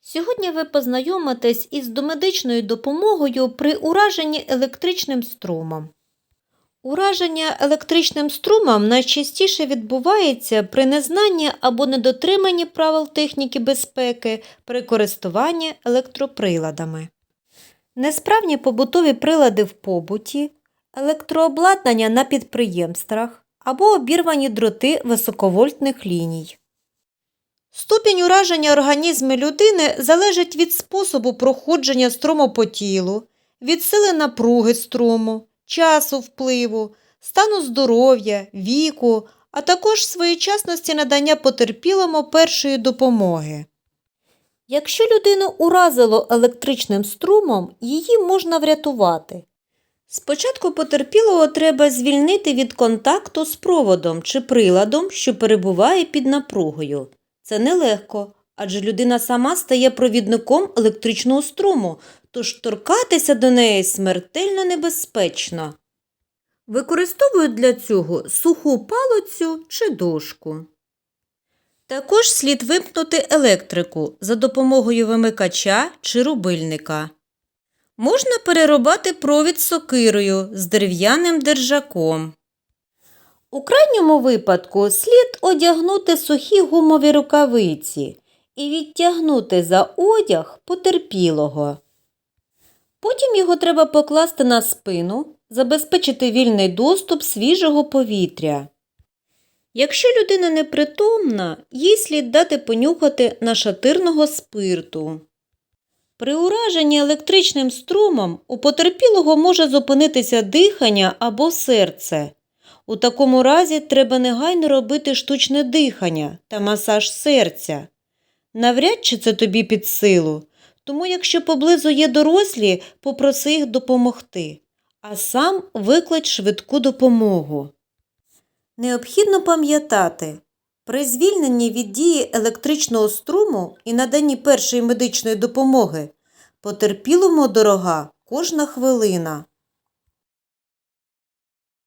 Сьогодні ви познайомитесь із домедичною допомогою при ураженні електричним струмом. Ураження електричним струмом найчастіше відбувається при незнанні або недотриманні правил техніки безпеки при користуванні електроприладами. Несправні побутові прилади в побуті, електрообладнання на підприємствах або обірвані дроти високовольтних ліній. Ступінь ураження організму людини залежить від способу проходження струму по тілу, від сили напруги струму, часу впливу, стану здоров'я, віку, а також своєчасності надання потерпілому першої допомоги. Якщо людину уразило електричним струмом, її можна врятувати. Спочатку потерпілого треба звільнити від контакту з проводом чи приладом, що перебуває під напругою. Це нелегко, адже людина сама стає провідником електричного струму, тож торкатися до неї смертельно небезпечно. Використовують для цього суху палицю чи дошку. Також слід вимкнути електрику за допомогою вимикача чи рубильника. Можна перерубати провід сокирою з дерев'яним держаком. У крайньому випадку слід одягнути сухі гумові рукавиці і відтягнути за одяг потерпілого. Потім його треба покласти на спину, забезпечити вільний доступ свіжого повітря. Якщо людина непритомна, їй слід дати понюхати нашатирного спирту. При ураженні електричним струмом у потерпілого може зупинитися дихання або серце. У такому разі треба негайно робити штучне дихання та масаж серця. Навряд чи це тобі під силу, тому якщо поблизу є дорослі, попроси їх допомогти, а сам виклич швидку допомогу. Необхідно пам'ятати, при звільненні від дії електричного струму і наданні першої медичної допомоги потерпілому дорога кожна хвилина.